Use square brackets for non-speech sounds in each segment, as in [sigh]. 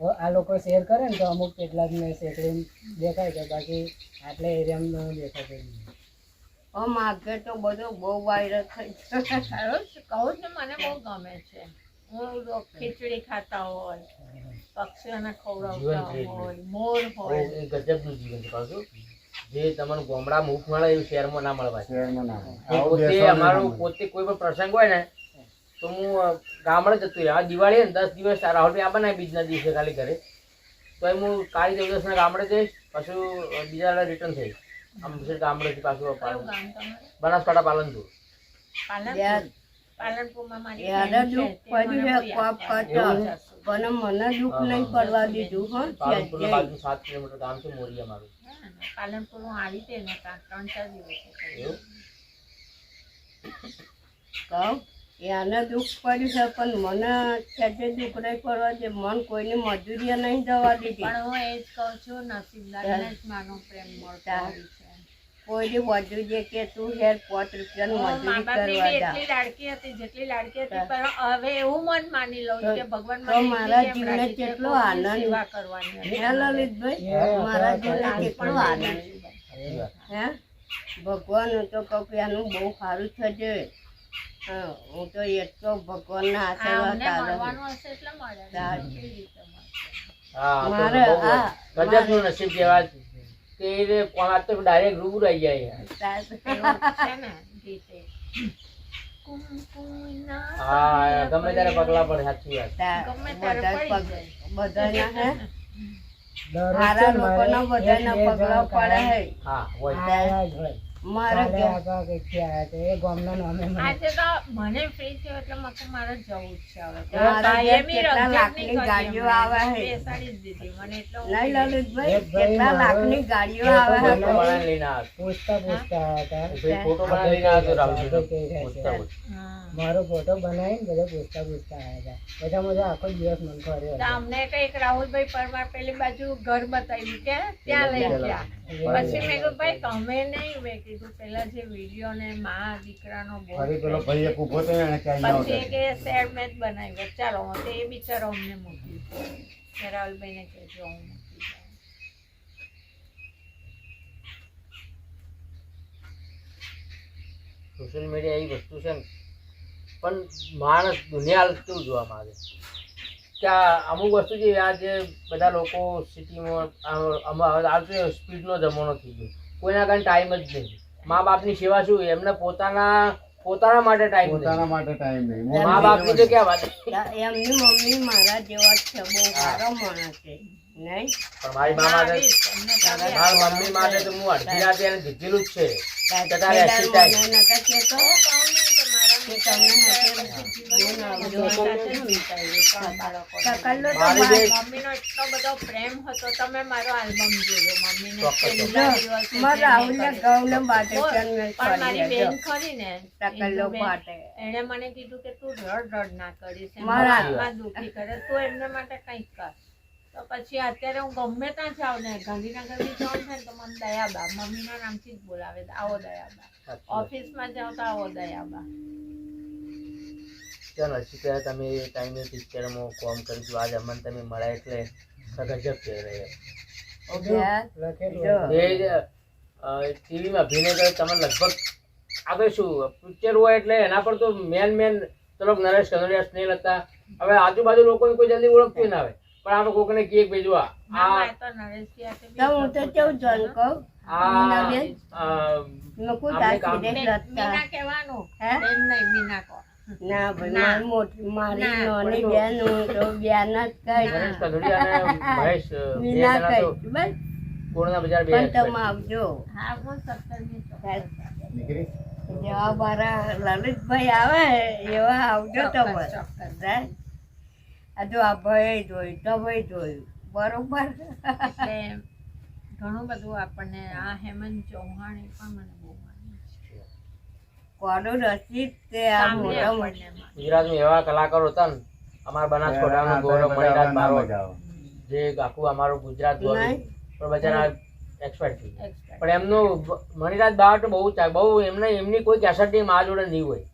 આ લોકો શેર કરે ને તો અમુક કેટલાક જ મેં દેખાય છે બાકી આટલા એરિયામાં દેખાતું નહીં આમ તો બધો બહુ વાયરલ થઈ ગયો. કહું છું મને બહુ ગમે છે. હું ખીચડી ખાતા હોય પક્ષીઓને ખવડાવતા હોય મોર હોય. એ ગજબનું જીવન છે પાછું જે તમને ગામડા મુખ મળે એવું શહેરમાં ના મળવા શહેરમાં ના મળે. પોતે અમારું પોતે કોઈ પણ પ્રસંગ હોય ને તો હું ગામડે જતો રહે આ દિવાળી ને દસ દિવસ રાહુલભાઈ આ બનાવી બીજના દિવસે ખાલી ઘરે. તો એ હું કાળી ચૌદસના ગામડે જઈશ પાછું બીજા રિટર્ન થઈશ. આમ પછી ગામડેથી પાછું બનાસકાંઠા પાલનપુર. પાલનપુર? આવી ત્રણ ચાર દિવસ કહું દુઃખ પડ્યું છે પણ મને ક્યાંય દુઃખ નહીં પડવા દે મન કોઈની મજૂરી નહીં જવા દીધી. પણ હું એ જ કહું છું નસીબદારને જ માનો પ્રેમ મળતો કોઈની મજૂરી કે તું હેર પાંચ રૂપિયાની મજૂરી કરવા જા. એટલી લાડકી હતી જેટલી લાડકી હતી પણ હવે એવું મન માની લઉં છું કે ભગવાન મને મારા જીવને કેટલો આનંદ. સેવા કરવાની હે લલિતભાઈ? મારા જીવને કેટલો આનંદ. હે? ભગવાન તો કહું કે આનું બહુ સારું થશે હા હું તો એટલો ભગવાનના આશીર્વાદ તો નસીબ કહેવાય રે કોણ તો ડાયરેક્ટ રૂબરૂ આવી જાય હા ગમે ત્યારે પગલા પડે સાચી વાત. ગમે બધા છે ને પગલા પડે હા. મારે કાલે ઘેર- આપણા કંઈકથી આયા હતા. એ ગામના નામે આજે તો મને ફ્રી થયો એટલે મેં મારે જવું છે હવે. મારા ઘેર કાયમી કેટલા રમઝટ લાખની ગાડીઓ આવે હે. બેસાડી દીધી. મને એટલે હું લલિતભાઈ કેટલા મારો લાખની ગાડીઓ આવે હે? ફોટો લઈને. પૂછતા પૂછતા હતા. લઈને. મારો બનાવીને બધા પૂછતા પૂછતા આવ્યા હતા. બધા મજા આખો દિવસ મન કર્યો અમને કંઈક રાહુલભાઈ પરમાર પેલી બાજુ ઘર બતાવ્યું કે ત્યાં લઈ ગયા. પછી મેં કીધું ભાઈ તમે નહીં. મેં કીધું પેલા જે વીડિયો ને મા દીકરાનો ફરી પેલો ભાઈ એક ઊભો થયો એને ક્યાંય પછી. કે શેર મેં જ બનાવ્યો ચાલો હું તો એ બિચારો અમને મૂકી કે રાહુલભાઈને કહેજો હું મૂકી સોશિયલ મીડિયા એ વસ્તુ છે ને. પણ માણસ દુનિયા હાલ જોવા માંગે? કે આ અમુક વસ્તુ છે આ જે બધા લોકો સિટીમાં તો સ્પીડનો જમાનો થઈ ગયો. કોઈના કારણે ટાઈમ જ નહીં. મા બાપની સેવા શું? એમને પોતાના પોતાના માટે ટાઈમ પોતાના માટે ટાઈમ નહીં. મા બાપની તો ક્યાં વાત એમની મમ્મી મારા જેવા છે બહુ સારો માણસ છે. નહીં? પણ મારી મા માટે આવીશ, મારી મમ્મી માટે તો હું અડધી રાતે એને દીધેલું જ છે. ટાઈમ. મમ્મીનો એટલો બધો પ્રેમ હતો તમે મારો આલ્બમ જોયો મમ્મીને રાહુલને ગૌને માટે પણ મારી બેન. ખરી ને એણે મને કીધું કે તું રડ રડ ના કરીશ મારા- આત્મા દુખી કરે તું એમને માટે કંઈક કર તો પછી અત્યારે હું ગમે ત્યાં જાઉં ને ગાંધીનગર બી જાઉં છે ને તો મને દયાબા મમ્મીના નામથી જ બોલાવે આવો દયાબા. ઓફિસમાં જાઉં તો આવો દયાબા. ચાલો શીખ્યા તમે એ ટાઈમે પિક્ચરમાં કોમ કરીશું આજ અમને તમે મળ્યા એટલે સગજબ છે રે યાર, લખેલું જો. હતું. એ ટીવીમાં અભિનય કરે તમે લગભગ આગળ શું પિક્ચર હોય એટલે એના પર તો મેન મેન ચલો નરેશ કનોડિયા સ્નેહ હતા હવે આજુબાજુ લોકોને કોઈ જલ્દી ઓળખતું ના આવે પણ આપણે કોકને કેક કે આ હું તો કેવું કહું જેવા મારા લલિતભાઈ આવે એવા આવજો તમે? આ જો આ ભાઈ જોયું તો જોયું. બરોબર? એટલે ઘણું બધું આપણને આ હેમંત ચૌહાણ એ પણ મને બહુ કોનું રસીદ તે આ મોટા ગુજરાતમાં એવા કલાકારો હતા ને અમારા બનાસકાંઠાનું ગૌરવ મણિરાજ બારોટ જ આખું અમારું ગુજરાત ગૌરવ. પણ બચારા એક્સપર્ટ થઈ પણ એમનું મણિરાજ બાવટ બહુ ચા- બહુ એમને એમની કોઈ કેસેટની મા જોડે નહીં હોય.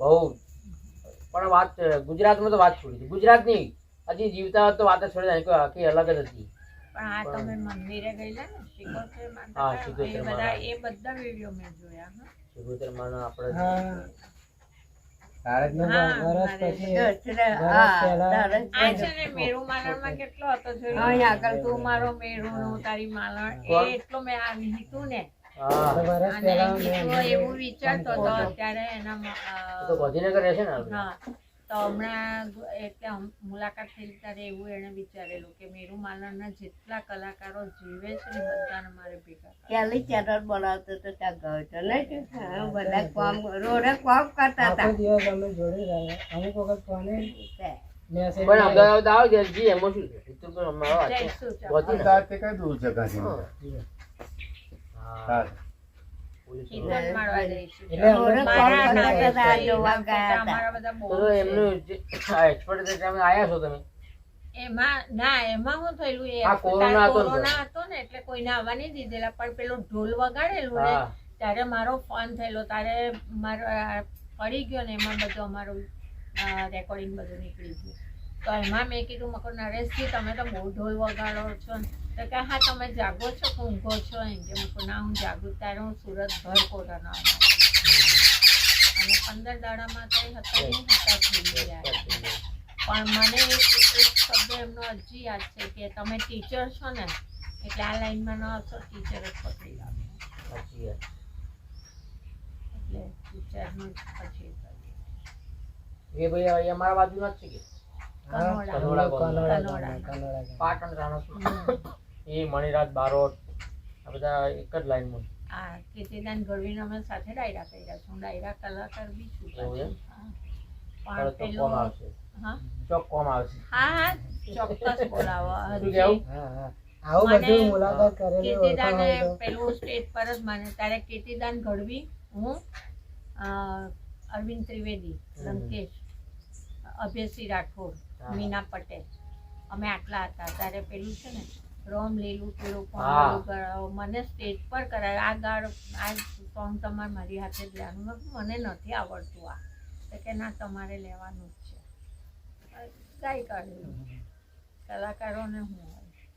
બહુ પણ વાત ગુજરાતમાં તો વાત છોડી દીધી ગુજરાતની હજી જીવતા તો વાત જ છોડી દે કોઈ આખી અલગ જ હતી. પણ આ તમે મંદિરે ગયેલા ને શિકોતેર હા, માતા. બધા એ બધા વીડિયો મેં જોયા હા. સિગોતેરમાં આપણે હા. તારે જ વરસ પછી દસરે વરસ હા પહેલા દરસ આ છે ને મેરુ માલણમાં કેટલો હતો જોયું? અહીં આગળ તું મારો મેરુ નું તારી માલણ? એ એટલો મેં આ લીધું ને. એવું વિચારતો તો અત્યારે એના તો ગાંધીનગર રહેશે ને હા. તો હમણાં એટલે મુલાકાત થઈ ત્યારે એવું એણે વિચારેલું કે મેરુ માલણના જેટલા કલાકારો જીવે છે ને બધાને મારે ભેગા કરવા. ચેનલ બનાવતો તો ત્યાં ગયો હતો નહીં હા, બધા કામ રોડે કામ કરતા હતા. દિવસ અમે જોડે રહ્યા. અમુક વખત ફોને પણ અમદાવાદ આવો જલ્દી જી એમાં શું છે? પિત્તૂર અમારો વાત છે. તે કઈ દૂર છે ગાંધી ત્યારે મારો ફોન થયેલો ત્યારે મારો પડી ગયો ને એમાં બધું અમારું રેકોર્ડિંગ બધું નીકળી ગયું. તો એમાં મેં કીધું મકો નરેશજી તમે તો બહુ ઢોલ વગાડો છો. ને તો કે હા તમે જાગો છો કે ઊંઘો છો. એમ કે મકો ના હું જાગું. ત્યારે હું સુરત ભર કોરોના અને પંદર દાડામાં કઈ હતા નહીં હતા થઈ ગયા પણ મને એક એક શબ્દ એમનો હજી યાદ છે કે તમે ટીચર છો ને એટલે આ લાઈનમાં ન હશો ટીચર જ પકડી લાવો સાચી વાત. એટલે ટીચરનું જ પછી કરીએ. એ ભાઈ હવે અમારા બાજુના જ છે કે? કનોડા. કનોડા કનોડા કનોડા. ગામે, કનોડા ગામે. પાટણ રાણસમાં એ મણિરાજ બારોટ આ બધા એક જ લાઈનમાં આ કીર્તિદાન ગઢવીને અમે સાથે ડાયરા કર્યા છે ડાયરા કલાકાર બી છું એવું એમ? હા. તરત પણ તો કોમ પેલું આવશે હા ચોક આવશે હા હા ચોક્કસ બોલાવો શું હા, હા. આવું બધું મુલાકાત કરેલી ઓળખાણ કીર્તિદાને હોય તો પેલું સ્ટેજ પર જ માને ત્યારે કીર્તિદાન ગઢવી હું અરવિંદ ત્રિવેદી લંકેશ અભયસિંહ રાઠોડ. મીના પટેલ. અમે આટલા હતા. ત્યારે પેલું છે ને રોમ લીલું હા. પણ મને સ્ટેજ પર કરાય. આ ગાળ આ સોંગ તમારે મારી હાથે જ લેવાનું મને નથી આવડતું આ. તો કે ના તમારે લેવાનું જ છે. ગાઈ કાઢ્યું કલાકારોને હું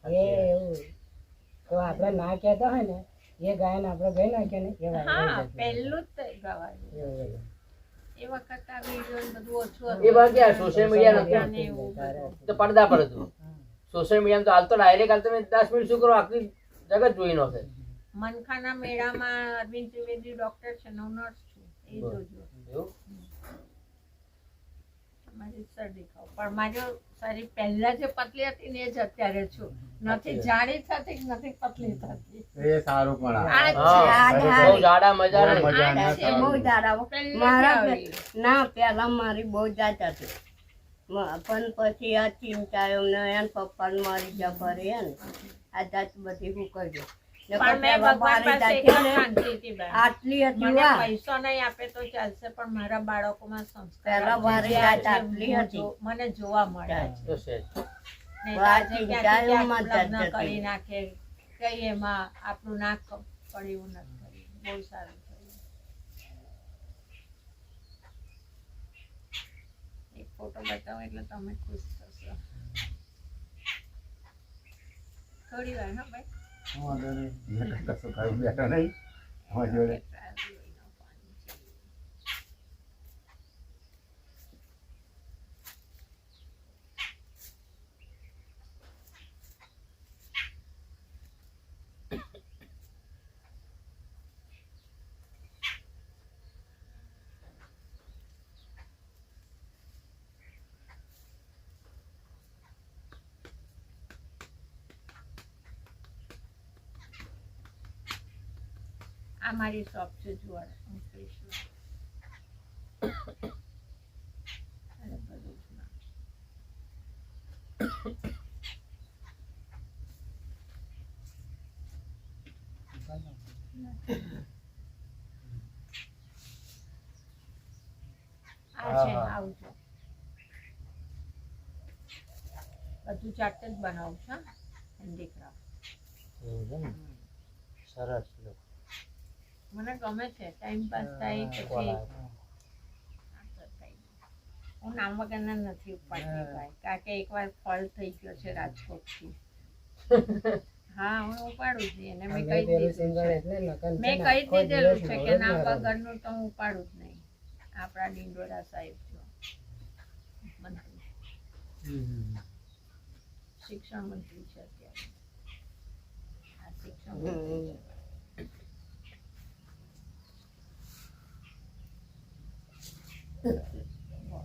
એવું. તો આપણે ના કહેતા હોય ને એ ગાયન આપણે ગઈ નાખીએ ને એ હા પહેલું જ ગવાયું. એવું વીડિયો ને બધું ઓછું સોશિયલ મીડિયા નથી. તો પડદા પર હતું સોશિયલ મીડિયામાં તો હાલ તો ડાયરેક્ટ હાલ તમે દસ મિનિટ શું કરો? આખી જગત જોઈ નાખે મનખાના મેળામાં અરવિંદ ત્રિવેદી ડોક્ટર છે નવ નર્સ છું. એ જોજો. મારી શરદી ખાવ પણ મારી શરીર પહેલા જે પતલી હતી ને એ જ અત્યારે છું. નથી જાડી થતી નથી પતલી થતી? એ સારું પણ આ. આ જ હા છે, આ બહુ જાડા મજા બહુ ના છે, જાડા. મારા ના પહેલા મારી બહુ જાત હતી. પણ પછી આ ચિંતા એમને એને પપ્પાને મારી જબરી ને આ જાત બધી હું કર્યું પણ પાસે. આટલી નહીં આપે તો ચાલશે પણ મારા બાળકોમાં સંસ્કાર મને જોવા મળે. કરી નાખે કઈ એમાં આપણું નાક પડે એવું નથી બહુ સારું થયું એક ફોટો બતાવો એટલે તમે ખુશ થશો. થોડી વાર હા ભાઈ. બેઠો નહીં. અમારી જોડે મારી શોપ છે. આવજો બધું જાતે જ બનાવું છું હેન્ડીક્રાફ્ટ? સરસ લો. મને ગમે છે. ટાઈમ પાસ થાય પછી હું. નામ વગરના નથી ઉપાડતી ભાઈ. કારણ કે એકવાર ફળ થઈ ગયો છે રાજકોટથી. [laughs] હા હું ઉપાડું નહીં અને મેં કહી દીધું છે. છે મેં કહી દીધેલું છે કે નામ. વગરનું તો હું ઉપાડું જ નહીં. આપણા ડિંડોરા સાહેબ જો. શિક્ષણ મંત્રી છે અત્યારે. આ શિક્ષણ મંત્રી છે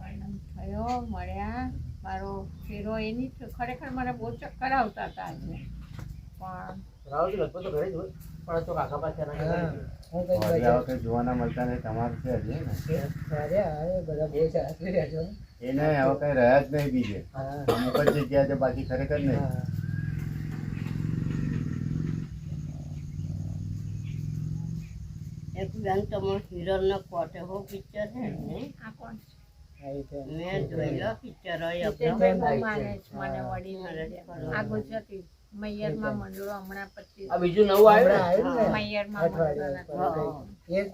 આનંદ થયો મળ્યા મારો ફેરો એની ખરેખર મને બહુ ચક્કર આવતા હતા આજે પણ રાહુલ લગભગ તો ઘરે જ હોય પણ તો કાકા પાસે જોવાના મળતા નહીં તમારે છે હજી ને? એને હવે કંઈ રહ્યા જ નહીં બીજે. અમુક જ જગ્યા છે બાકી ખરેખર નહીં. એક બેન તમારું હિરણનો કોટે હો પિક્ચર છે ને? આ કોણ છે?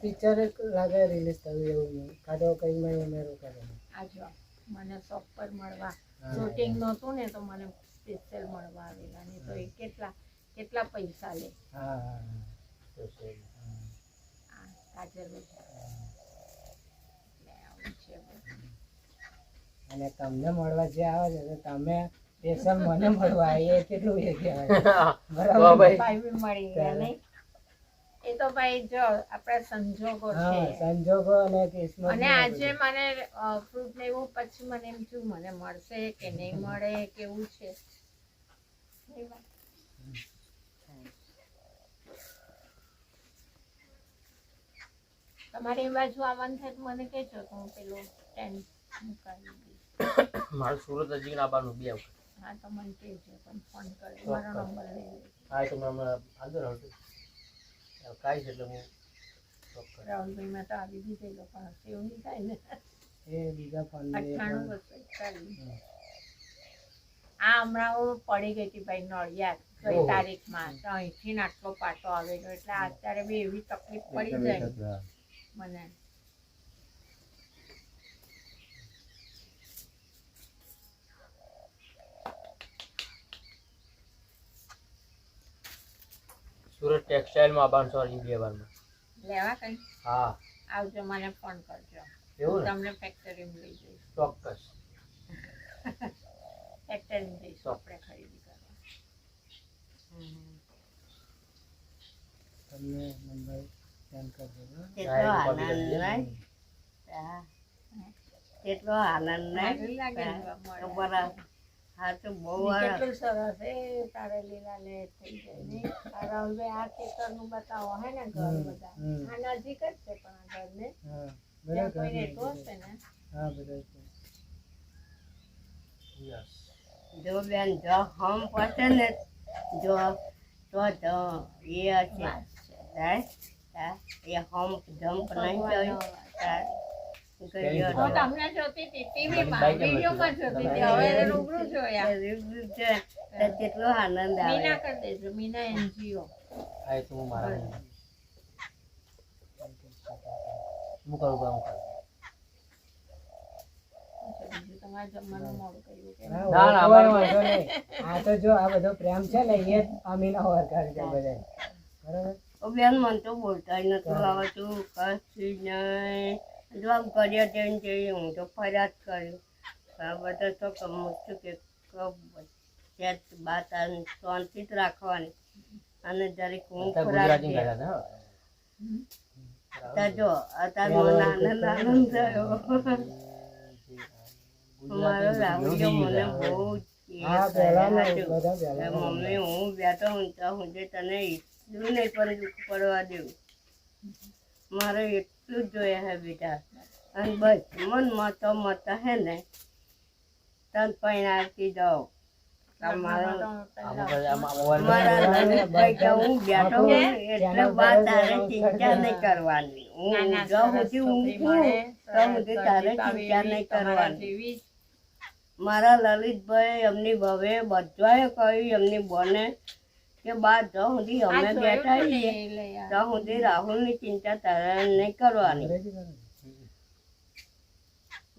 પિક્ચર ને? ને લાગે રિલીઝ થયું એવું કઈ માં ઉમેરો મને શોપ પર મળવા. શૂટિંગ નહોતું ને તો મને સ્પેશિયલ મળવા આવેલા. નહીં તો એ કેટલા કેટલા પૈસા લે. હા હા તો છે. કાજલ છે બધું. અને તમને મળવા જે આવે છે તમે સ્પેશિયલ મને મળવા આવીએ કેટલું એ કહેવાય. તો બરાબર? ભાઈ. ભાઈ બી મળી ગયા નહીં? એ તો ભાઈ જો આપણે સંજોગો છે. સંજોગો અને કિસ્મત અને આજે મને ફ્રૂટ ને પછી મને એમ થયું મને મળશે કે નહીં મળે કેવું છે? તમારી બાજુ આવવાનું થાય તો મને કહેજો તો હું પેલું ટેન્ટ [coughs] મારું સુરત હજી આવવાનું બે વખત. હા તો મને કહેજો પણ ફોન કરજો મારો નંબર લઈ લેજો. હા તો મેં હમણાં આંધો રાહુલ કાંઈ છે એટલે હું રાહુલભાઈ મેં તો આવી દીધેલો પણ સેવ નહીં થાય ને. એ બીજા ફોન અઠ્ઠાણું બસો એકતાલીસ આ હમણાં પડી ગઈ હતી ભાઈ નડિયાદ ગઈ તારીખમાં. તો અહીંથી ને આટલો પાટો આવેલો. એટલે અત્યારે બી એવી તકલીફ પડી જાય. મને. સુરત ટેક્સટાઇલમાં આવવાનું સોરી બે લેવા કઈ? હા. આવજો મને ફોન કરજો. એવું તમને ફેક્ટરીમાં લઈ જઈશ. ચોક્કસ. ફેક્ટરીમાં જઈશું આપણે ખરીદી કરવા. તમને નંબર સેન્ડ કરજો કેટલો આનંદ નહીં કેટલો આનંદ નહીં ને હા, તો બહુ કેટલું સરસ એ તારે લીલા લે થઈ જાય નહીં રાહુલભાઈ આ ખેતરનું બતાવો હે ને ઘર બધા? આ નજીક જ છે પણ આ ઘરને. હા બધા કોઈ ઘર હશે ને? હા બધા જો બેન જો હમ પડશે ને જો તો તો એ છે. હે? એ હમ જમ્પ નહીં થયું. તમને જોતી હતી ટીવીમાં વિડીયોમાં જોતી હતી. હવે રૂબરૂ જોયા. એવું છે કેટલો આનંદ આવે. મીના કરી દેજો મીના એનજીઓ. હા તો મારા હું કરું. આ આ બરાબર? બેન મન તો બોલતા નથી નતું આવતું કશું નહીં. જો આમ કર્યા જઈને જઈએ હું તો ફરિયાદ કર્યું બધા તો કમું છું કે ત્યાં બાત શાંતિ જ રાખવાની. અને જરીક હું ખોરાક જો અત્યારે મને આનંદ થયો. મારો રાહુલિયો મને બહુ. મમ્મી હું બેઠો હું તો હું તને એટલું નહીં પણ દુઃખ પડવા દેવું મારે જ જોઈએ હે બીજા? અને બસ મનમાં તો મત હે ને. તન પૈણાથી જાઓ તમારો આમાં બધા આમાં મોબાઈલ મારા લલિતભાઈ કે હું બેઠો હું એટલે વાત તારે ચિંતા નહીં કરવાની. હું જાઉં છોકરી ઊંઘું તો સુધી તારે ચિંતા નહીં કરવાની. મારા લલિતભાઈ એમની ભવે બધાએ કહ્યું એમની બોને કે બા જ્યાં સુધી અમે બેઠા છીએ. ત્યાં સુધી રાહુલની ચિંતા તારે નહીં કરવાની?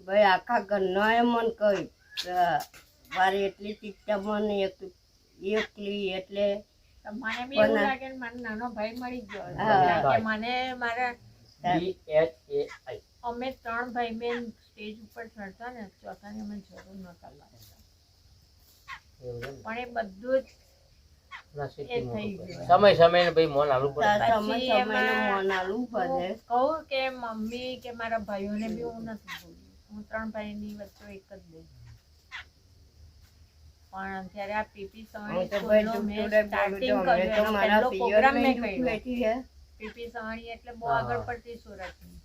ભાઈ આખા ઘરના એ મને કહ્યું કે મારે એટલી ચિંતા મને એકલી એટલે મને બી એવું લાગે મારો નાનો ભાઈ મળી ગયો મને મારા અમે ત્રણ ભાઈ બેન સ્ટેજ ઉપર ચડતા ને ચોથાની અમે જરૂર નતા લાગતા? પણ એ બધું જ સમય સમય ને ભાઈ મોન આલુ પડે. કહું કે મમ્મી કે મારા ભાઈઓને બી હું નથી બોલી. હું ત્રણ ભાઈની વચ્ચે એક જ બેન. પણ ત્યારે આ પીપી સવાણી તો ભાઈ મેં જોડે starting બોલું છું, અમે કર્યું, તો એનો પહેલો program મેં કર્યો. પીપી સવાણી એટલે બહુ આગળ પડતી સુરતની.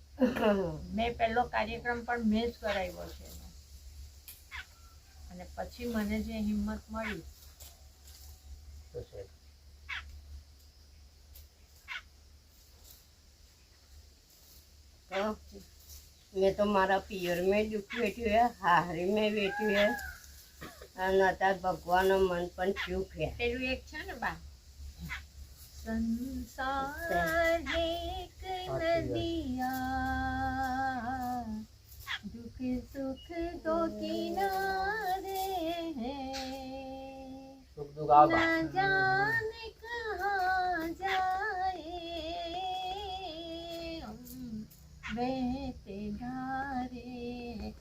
મેં પહેલો કાર્યક્રમ પણ મેં જ કરાવ્યો છે અને પછી મને જે હિંમત મળી તો છે. તો મેં તો મારા પિયર મેં દુઃખ વેઠ્યું હે હારી મેં વેઠ્યું હે અને અત્યારે ભગવાનનું મન પણ ચૂક હે પેલું એક છે ને બા સંસાર એક નદિયા દુઃખ સુખ દો કિનારે તું ગાવ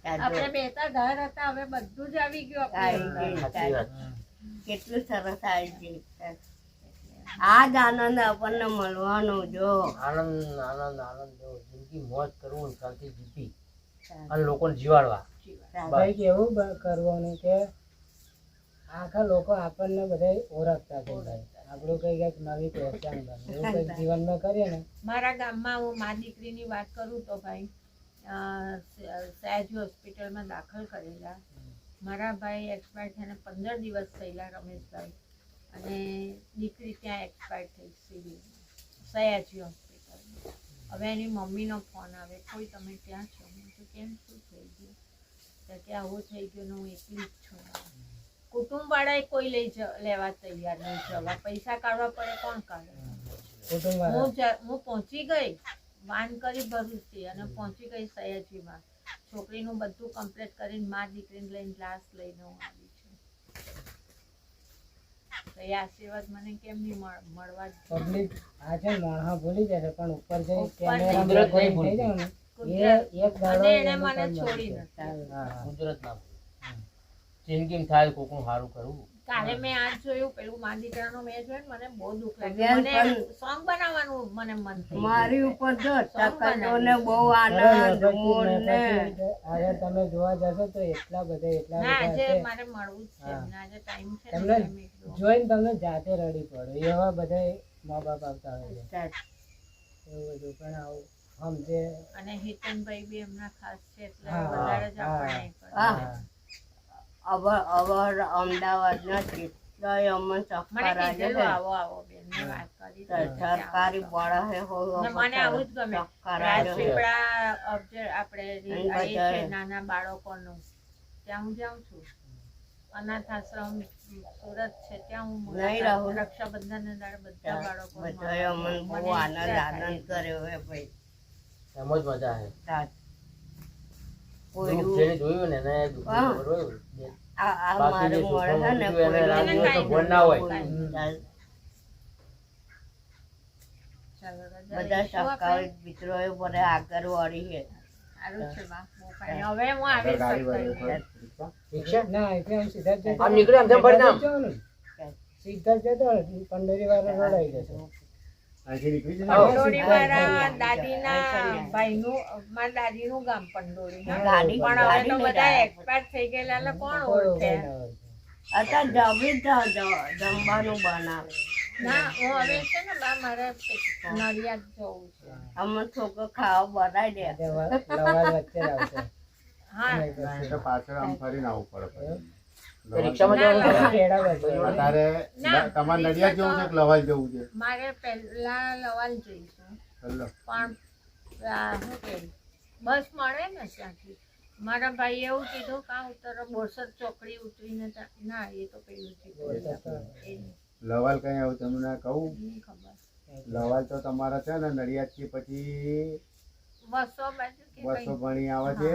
આપણે બેતા ઘર હતા હવે બધું જ આવી ગયું કેટલું સરસ આવી ગયું આ જ આનંદ આપણને મળવાનો જો. આનંદ આનંદ આનંદ જો. જિંદગી મોજ કરવું શાંતિ જીતી. અને લોકોને જીવાડવા. ભાઈ એવું કરવાનું કે આખા લોકો આપણને બધા ઓળખતા થઈ જાય આપણું કઈ કંઈક નવી પહેચાન બને. એવું કંઈક જીવનમાં કરીએ ને. મારા ગામમાં હું મા દીકરીની વાત કરું તો ભાઈ સહેજ હોસ્પિટલમાં દાખલ કરેલા. મારા ભાઈ એક્સપાયર થઈને પંદર દિવસ થયેલા રમેશભાઈ. અને દીકરી ત્યાં એક્સપાયર થઈ સિવિલ સયાજી હોસ્પિટલ હવે એની મમ્મીનો ફોન આવે કોઈ તમે ત્યાં છો? કીધું કેમ શું થઈ ગયું? તો કે આવું થઈ ગયું હું એકલી જ છું. કુટુંબવાળાએ કોઈ લઈ લેવા તૈયાર નહીં જવા. પૈસા કાઢવા પડે કોણ કાઢે? હું હું પહોંચી ગઈ વાન કરી ભરૂચથી અને પહોંચી ગઈ સયાજીમાં. છોકરીનું બધું કમ્પ્લીટ કરીને મા દીકરીને લઈને ગ્લાસ લઈને હું આવી છું. તો એ આશીર્વાદ મને કેમ નહીં મળવા પબ્લિક આજે છે ભૂલી જશે પણ ઉપર જઈ કેમેરા થઈ જાય ને એક દાડો એને મને છોડી. નથી. કુદરત ના જિંદગીમાં થાય કોકનું સારું કરવું. કાલે મેં આજ જોયું પેલું મા દીકરાનો મેં જોયું મને બહુ દુઃખ લાગ્યું. મને સોંગ બનાવવાનું મને મન થયું મારી ઉપર જો ટકલોને બહુ આનંદ પછી મૂળ મેં ને પછી આજે તમે જોવા જશો તો એટલા બધા એટલા ના બધા આજે મારે મળવું છે. આજે ટાઈમ છે તમને જોઈને તમને જાતે રડી પડો. એવા બધા મા બાપ આવતા હોય છે. એવું બધું પણ આવું સમજે. અને હિતનભાઈ બી એમના ખાસ છે એટલે વધારે જ હા. અવર અવર અમદાવાદના કેટલાય અમને મને ચક્કર આવે કીધેલું છે આવો આવો બેન મેં વાત કરી તો સરકારી બળા હે હો ને મને આવું જ ગમે. ચક્કર આવે છે. રાજપીપળા ઓબ્જે આપણે જે અહીં આ એ છે બજારે. નાના બાળકોનું ત્યાં હું જાઉં છું. અનાથ આશ્રમ સુરત છે ત્યાં હું નહીં રક્ષાબંધન દાડે બધા બાળકો બધાએ અમને બહુ આનંદ આનંદ કર્યો હે ભાઈ. એમ જ મજા જોયું ને એને આ મારું મળે છે ને તો હોય. ચાલો રજા. બધા મિત્રો આગળ વળી છે. સારું છે બા. બહુ ફાઇન. હવે હું આવીશ ગાડી વાળી સત્તર. ઉપર ઠીક છે? ના એટલે આમ સીધા જ જતો. પંડોરી વાળો રોડાઈ જશે. જમવાનું બનાવે. ના હું હવે છે ને બા મારે નડિયાદ જવું છે. અમે છોકરો ખાવા બનાવી દે હા. ના, એ તો પાછળ આમ ફરીને આવવું પડે રિક્ષામાં જવાનું ના, છે? ખેડા વચ્ચે. તારે તમારે નડિયાદ જવું છે કે લવાલ જવું છે? મારે પહેલા લવાલ જઈશું. પણ શું કે બસ મળે ને ત્યાંથી. મારા ભાઈ એવું કીધું કા ઉતર બોરસદ ચોકડી ઉતરીને ત્યાં- ના એ તો પેલું લવાલ કઈ આવું તમને કહું? ખબર. લવાલ તો તમારા છે ને નડિયાદથી પછી બસો બાજુ કે બસો ભણી આવે છે.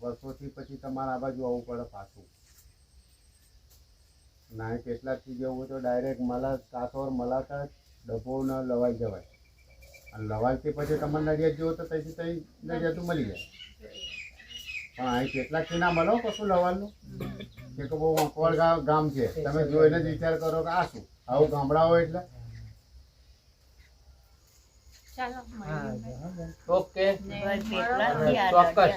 વર્ષોથી પછી તમારે આ બાજુ આવવું પડે પાછું. ના કેટલાકથી જવું હોય તો ડાયરેક્ટ મલા કાસોર મલાકા ડભો ન લવાઈ જવાય. અને લવાઈથી પછી તમારે નડિયાદ જુઓ તો ત્યાંથી ત્યાં નડિયાદ મળી જાય. પણ અહીં કેટલાકથી ના મળો કશું લવાનું કે બહુ અંકવાડ ગામ છે. તમે જોઈને જ વિચાર કરો કે આ શું? આવું ગામડા હોય એટલે ચાલો હા મળીએ. હા બેન. ઓકે ચોક્કસ.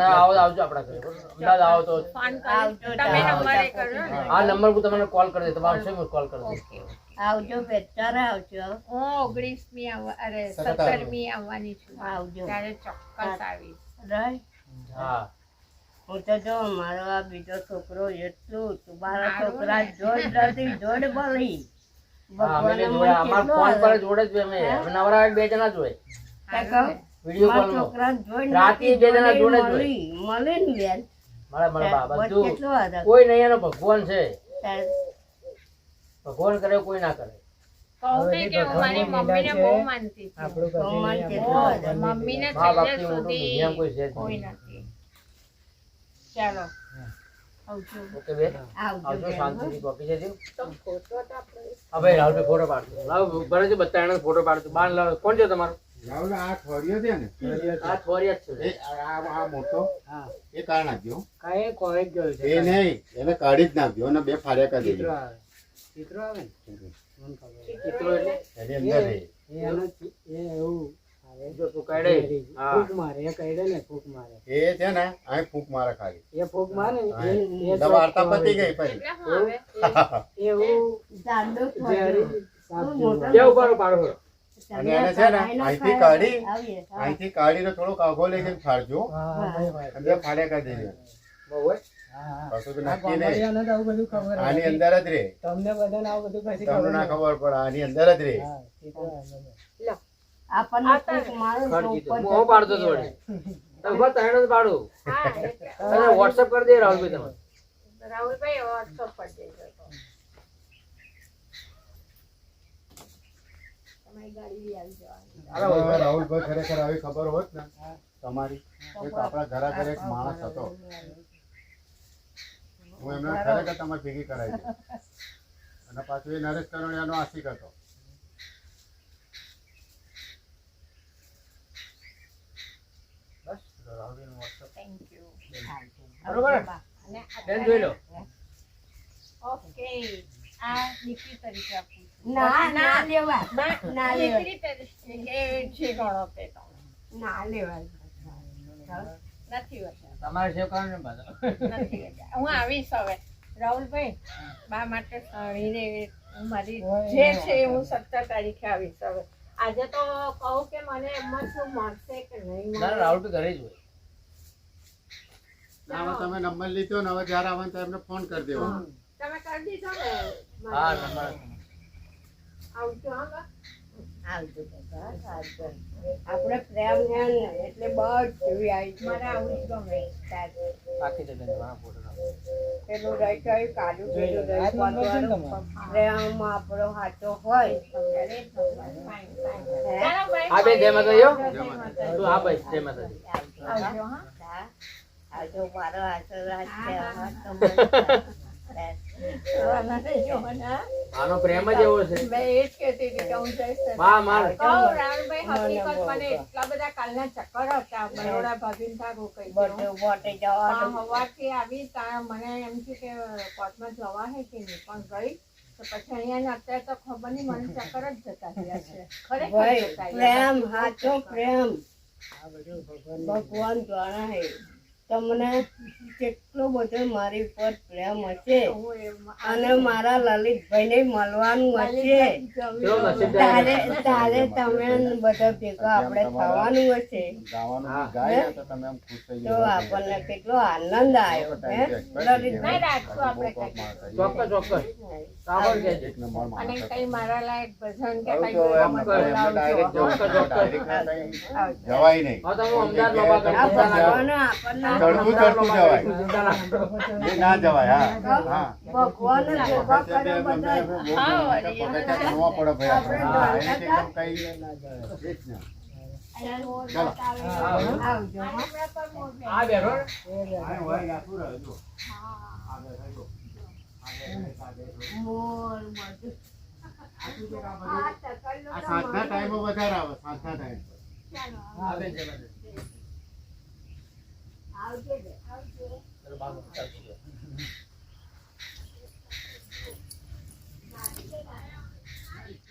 આવો આવજો આપણા ઘરે. અમદાવાદ આવો તો ફોન આવજો કરી તમે તો નંબર એ આવજો. કરજો ને આ નંબર હું તમને કોલ કરી દઈશ. તમારો છે હું કોલ કરી દઈશ. આવજો બેચારા આવજો. હું ઓગણીસમી આવવા અરે સત્તરમી. આવવાની છું. આવજો. ત્યારે ચોક્કસ આવીશ. હા. હું તો જો મારો આ બીજો છોકરો એટલું તું મારા છોકરા જોડ નથી જોડ બોલી. ભગવાને છે. ભગવાન કરે કોઈ ના કરે. મમ્મી ને કોઈ છે ચાલો. ઓકે બેન? આવજો આવજો શાંતિથી કોપી જજો. તો ફોટો પાડજો. લાવ ભરે છે બધા એનો ફોટો પાડજો. બાર લાવ. કોણ છે તમારો? રાહુલ આ છે ને? આ થોરિયા જ છે. આ આ મોટો. હા. એ કાઢ નાખજો. કાંઈ કોઈ ગયો છે. એ નહીં એને કાઢી જ નાખજો અને બે ફાડ્યા કરી ચિત્રો દેજો આવે. ચિત્રો આવે ને. ચિત્રો. એટલે એની અંદર એ એનો એ એવું જો તું ફૂંક મારે એ કઈડે ને ફૂંક મારે. એ છે ને અહીં ફૂંક મારે ખાલી. એ ફૂંક મારે એ- એ વાર્તા પતી ગઈ પછી. એટલે શું આવે. એવું જાડો થોડો. ઝેરી સાપ હું જેવું મોટો આવે. કેવું કરો પાડો અને એને છે ને અહીંથી કાઢી. અહીંથી કાઢીને લઈ જઈને ફાડજો. ફાડ્યા કરી દેજો. બહુ હોય? આવું આની અંદર જ રે. તમને બધાને આવું બધું તમને ખબર ના ખબર પડે આની અંદર જ રે. આવે. આપણને ફૂંક મારે ઉપર હું પાડતો તો વળી તમે બસ ત્રણ જ પાડું. અને વોટ્સઅપ કરી દે રાહુલભાઈ તમે રાહુલભાઈ WhatsApp પર દેજો તમારી ગાડી આવી જવાની. રાહુલભાઈ ખરેખર આવી ખબર હોત ને તમારી. એક આપણા ઘરા ઘરે એક માણસ હતો. હું એમને ખરેખર તમારે ભેગી કરાવી અને પાછું એ નરેશ કરોડિયાનો આશિક હતો બસ રાહુલભાઈનું WhatsApp. થેન્ક યુ બરોબર? બેન જોઈ લો. ઓકે. આ દીકરી તરીકે આપું ના ના. લેવા ના ના દીકરી તરીકે છે ગણો તે. ના લેવાય. નથી તમારે સેવ કરવાનું નથી હું આવીશ હવે. રાહુલભાઈ બા માટે સાડીને હું મારી જે છે હું સત્તર તારીખે આવીશ હવે. આજે તો કહું કે મને એમાં શું મળશે કે નહીં રાહુલભાઈ ઘરે જ હોય. હવે તમે નંબર લીધો ને હવે જ્યારે આવે ને ત્યારે ફોન કરી દેવો. તમે કરી દીધો ને? હા નંબર આવજો હા આવજો આપણે પ્રેમ ને એટલે બધું આવી. મારે આવું ગમે. બાકી બેન તમારા ફોટો. પેલું રહી ગયું, પેલું? પ્રેમ આપણો હાચો હોય. તું ભાઈ આવજો. હા. આવજો મારો આશીર્વાદ છે. આનો પ્રેમ જ એવો છે. મેં એ જ કહેતી હતી કે હું જઈશમાં માર કહું, રામભાઈ, હકીકત મને એટલા બધા કાલના ચક્કર હતા. બરોડા પણ આવી ત્યાં મને એમ થયું કે કોર્ટમાં જવા હે કે નહીં? પણ ગઈ. તો પછી અહીંયા ને અત્યારે તો ખબર નહીં મને ચક્કર જ જતા રહ્યા છે. ખરેખર. પ્રેમ સાચો પ્રેમ. આ બધું ભગવાનની ભગવાન જાણે છે તમને કેટલો બધો મારી ઉપર પ્રેમ હશે. અને મારા લલિતભાઈને મળવાનું હશે. તારે તારે તમે બધા ભેગા આપણે થવાનું હશે. તો. આપણને કેટલો આનંદ આવ્યો હે? લલિતભાઈ જવાય નહીં. આપણને ચડવું ચડતું જવાય ના એ ના જવાય હા હા ભગવાન પડે ભાઈ આપણે. હા, કઈ. ચાલો આ આ હોય આ. મોર આ સાંજના ટાઈમે વધારે આવે સાંજના ટાઈમ આવે જવા દે. આવજે બે, આવજે ચલો, બાર ચાલશે.